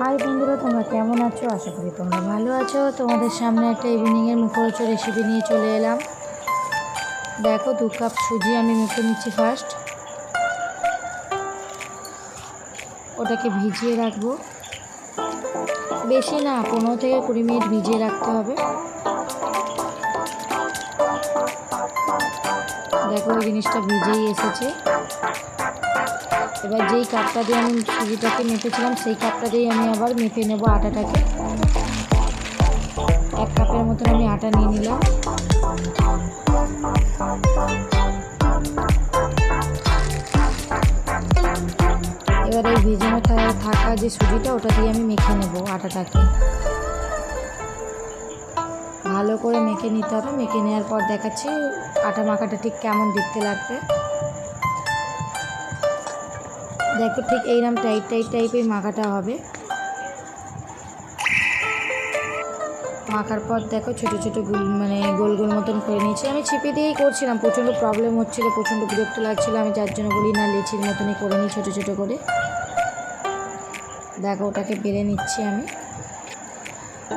High বন্ধুরা, তোমরা কেমন আছো? আশা করি তোমরা ভালো আছো। তোমাদের সামনে একটা ইভিনিংয়ের মুখরোচ রেসিপি নিয়ে চলে এলাম। দেখো, দু কাপ সুজি আমি মেখে নিচ্ছি ফার্স্ট ওটাকে ভিজিয়ে রাখব। বেশি না, পনেরো থেকে কুড়ি মিনিট ভিজিয়ে রাখতে হবে। দেখো ওই জিনিসটা ভিজেই এসেছে। এবার যেই কাপটা দিয়ে আমি সুজিটাকে মেপেছিলাম, সেই কাপটা দিয়েই আমি আবার মেপে নেব আটাটাকে। এক কাপের মতন আমি আটা নিয়ে নিলাম। এবার এই ভেজানো থাকা যে সুজিটা, ওটা দিয়ে আমি মেখে নেব আটাটাকে। ভালো করে মেখে নিতে হবে। মেখে নেওয়ার পর দেখাচ্ছি আটা মাখাটা ঠিক কেমন দেখতে লাগবে। দেখো ঠিক এইরকম টাইট টাইট টাইপের মাখাটা হবে। মাখার পর দেখো ছোটো ছোটো গুল মানে গোল গোল মতন করে নিয়েছি। আমি ছিপে দিয়েই করছিলাম, প্রচণ্ড প্রবলেম হচ্ছিল, প্রচণ্ড বিরক্ত লাগছিল। আমি যার জন্য বলি, না, লেচির মতনই করে নিই ছোটো ছোটো করে। দেখো ওটাকে বেড়ে নিচ্ছি আমি।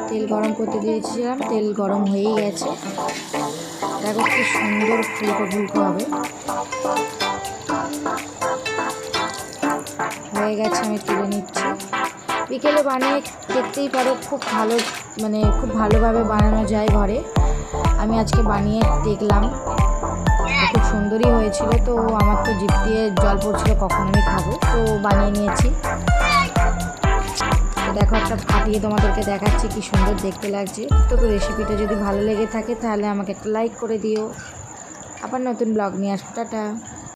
তেল গরম করতে দিয়েছিলাম, তেল গরম হয়েই গেছে। দেখো কি সুন্দর ফুলকো ফুলকো হবে। গেছে আমি তুলে নিচ্ছি। বিকেলে বানিয়ে দেখতেই পারো, খুব ভালো মানে খুব ভালোভাবে বানানো যায় ঘরে। আমি আজকে বানিয়ে দেখলাম। খুব সুন্দরই হয়েছিল, তো আমার তো জিপ দিয়ে জল পড়ছিল, কখন আমি খাব? তো বানিয়ে নিয়েছি। দেখো, একটা ফাটিয়ে তোমাদেরকে দেখাচ্ছি, কি সুন্দর দেখতে লাগছে। তো রেসিপিটা যদি ভালো লেগে থাকে, তাহলে আমাকে একটা লাইক করে দিও। আবার নতুন ব্লগ নিয়ে আসব, টাটা।